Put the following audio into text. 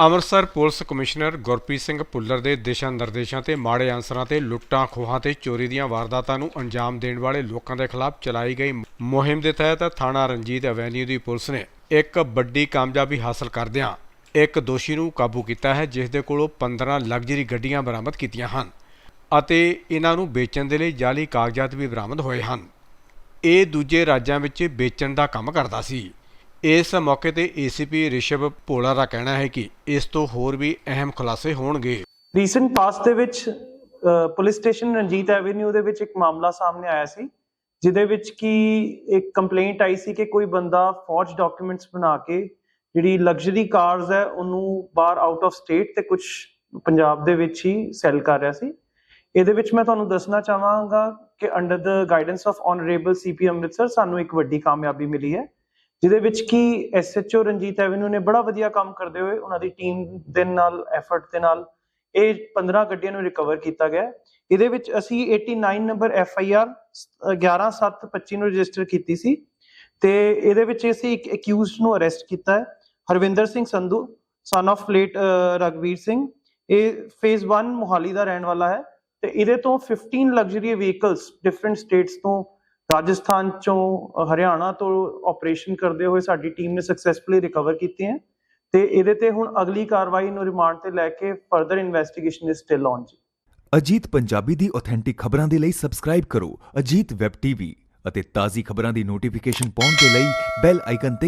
Amritsar police commissioner Gurpreet Singh Bhullar ਦੇ ਦਿਸ਼ਾ ਨਿਰਦੇਸ਼ਾਂ ਤੇ ਮਾੜੇ ਅਨਸਰਾਂ ਤੇ ਲੁੱਟਾਂ ਖੋਹਾਂ ਤੇ ਚੋਰੀ ਦੀਆਂ ਵਾਰਦਾਤਾਂ ਨੂੰ ਅੰਜਾਮ ਦੇਣ ਵਾਲੇ ਲੋਕਾਂ ਦੇ ਖਿਲਾਫ ਚਲਾਈ ਗਈ ਮੁਹਿੰਮ ਦੇ ਤਹਿਤ ਥਾਣਾ ਰਣਜੀਤ ਐਵੇਨਿਊ ਦੀ ਪੁਲਿਸ ਨੇ ਇੱਕ ਵੱਡੀ ਕਾਮਯਾਬੀ ਹਾਸਲ ਕਰਦਿਆਂ ਇੱਕ ਦੋਸ਼ੀ ਨੂੰ ਕਾਬੂ ਕੀਤਾ ਹੈ, ਜਿਸ ਦੇ ਕੋਲੋਂ 15 ਲਗਜ਼ਰੀ ਗੱਡੀਆਂ ਬਰਾਮਦ ਕੀਤੀਆਂ ਹਨ ਅਤੇ ਇਹਨਾਂ ਨੂੰ ਵੇਚਣ ਦੇ ਲਈ ਜਾਲੀ ਕਾਗਜ਼ਾਤ ਵੀ ਬਰਾਮਦ ਹੋਏ ਹਨ। ਇਹ ਦੂਜੇ ਰਾਜਾਂ ਵਿੱਚ ਵੇਚਣ ਦਾ ਕੰਮ ਕਰਦਾ ਸੀ। ਇਸ ਮੌਕੇ ਤੇ ਏਸੀਪੀ ਰਿਸ਼ਵ ਭੋਲਾ ਦਾ ਕਹਿਣਾ ਹੈ ਕਿ ਇਸ ਤੋਂ ਹੋਰ ਵੀ ਅਹਿਮ ਖੁਲਾਸੇ ਹੋਣਗੇ। ਰੀਸੈਂਟ ਪਾਸਟ ਦੇ ਵਿੱਚ ਪੁਲਿਸ ਸਟੇਸ਼ਨ ਰਣਜੀਤ ਐਵੇਨਿਊ ਦੇ ਵਿੱਚ ਇੱਕ ਮਾਮਲਾ ਸਾਹਮਣੇ ਆਇਆ ਸੀ, ਜਿਹਦੇ ਵਿੱਚ ਕਿ ਇੱਕ ਕੰਪਲੇਂਟ ਆਈ ਸੀ ਕਿ ਕੋਈ ਬੰਦਾ ਫੌਜ ਡਾਕੂਮੈਂਟਸ ਬਣਾ ਕੇ ਜਿਹੜੀ ਲਗਜ਼ਰੀ ਕਾਰਸ ਹੈ, ਉਹਨੂੰ ਬਾਹਰ ਆਊਟ ਆਫ ਸਟੇਟ ਤੇ ਕੁਝ ਪੰਜਾਬ ਦੇ ਵਿੱਚ ਹੀ ਸੈਲ ਕਰ ਰਿਹਾ ਸੀ। ਇਹਦੇ ਵਿੱਚ ਮੈਂ ਤੁਹਾਨੂੰ ਦੱਸਣਾ ਚਾਹਾਂਗਾ ਕਿ under the guidance of honourable CP Amritsar ਸਾਨੂੰ ਇੱਕ ਵੱਡੀ ਕਾਮਯਾਬੀ ਮਿਲੀ ਹੈ। ਜਿਹਦੇ ਵਿੱਚ ਕਿ ਐਸਐਚਓ ਰਣਜੀਤ ਐਵਨਿਊ ਨੇ ਬੜਾ ਵਧੀਆ ਕੰਮ ਕਰਦੇ ਹੋਏ ਉਹਨਾਂ ਦੀ ਟੀਮ ਦੇ ਨਾਲ ਐਫਰਟ ਦੇ ਨਾਲ ਇਹ 15 ਗੱਡੀਆਂ ਨੂੰ ਰਿਕਵਰ ਕੀਤਾ ਗਿਆ। ਇਹਦੇ ਵਿੱਚ ਅਸੀਂ 89 ਨੰਬਰ ਐਫ ਆਈ ਆਰ 11725 ਨੂੰ ਰਜਿਸਟਰ ਕੀਤੀ ਸੀ ਤੇ ਇਹਦੇ ਵਿੱਚ ਅਸੀਂ ਇੱਕ ਅਕਿਊਜ਼ਡ ਨੂੰ ਅਰੈਸਟ ਕੀਤਾ ਹੈ, Harvinder Singh Sandhu son of late ਰਗਵੀਰ ਸਿੰਘ। ਇਹ ਫੇਜ਼ 1 ਮੁਹਾਲੀ ਦਾ ਰਹਿਣ ਵਾਲਾ ਹੈ ਤੇ ਇਹਦੇ ਤੋਂ 15 ਲਗਜ਼ਰੀ ਵਹੀਕਲਸ ਡਿਫਰੈਂਟ ਸਟੇਟਸ ਤੋਂ ਰਾਜਸਥਾਨ ਚੋਂ ਹਰਿਆਣਾ ਤੋਂ ਆਪਰੇਸ਼ਨ ਕਰਦੇ ਹੋਏ ਸਾਡੀ ਟੀਮ ਨੇ ਸਕਸੈਸਫੁਲੀ ਰਿਕਵਰ ਕੀਤੇ ਹਨ ਤੇ ਇਹਦੇ ਤੇ ਹੁਣ ਅਗਲੀ ਕਾਰਵਾਈ ਨੂੰ ਰਿਮਾਂਡ ਤੇ ਲੈ ਕੇ further investigation is still on ਜੀ। ਅਜੀਤ ਪੰਜਾਬੀ ਦੀ ਆਥੈਂਟਿਕ ਖਬਰਾਂ ਦੇ ਲਈ ਸਬਸਕ੍ਰਾਈਬ ਕਰੋ ਅਜੀਤ ਵੈਬ ਟੀਵੀ ਅਤੇ ਤਾਜ਼ੀ ਖਬਰਾਂ ਦੀ ਨੋਟੀਫਿਕੇਸ਼ਨ ਪਾਉਣ ਦੇ ਲਈ ਬੈਲ ਆਈਕਨ ਤੇ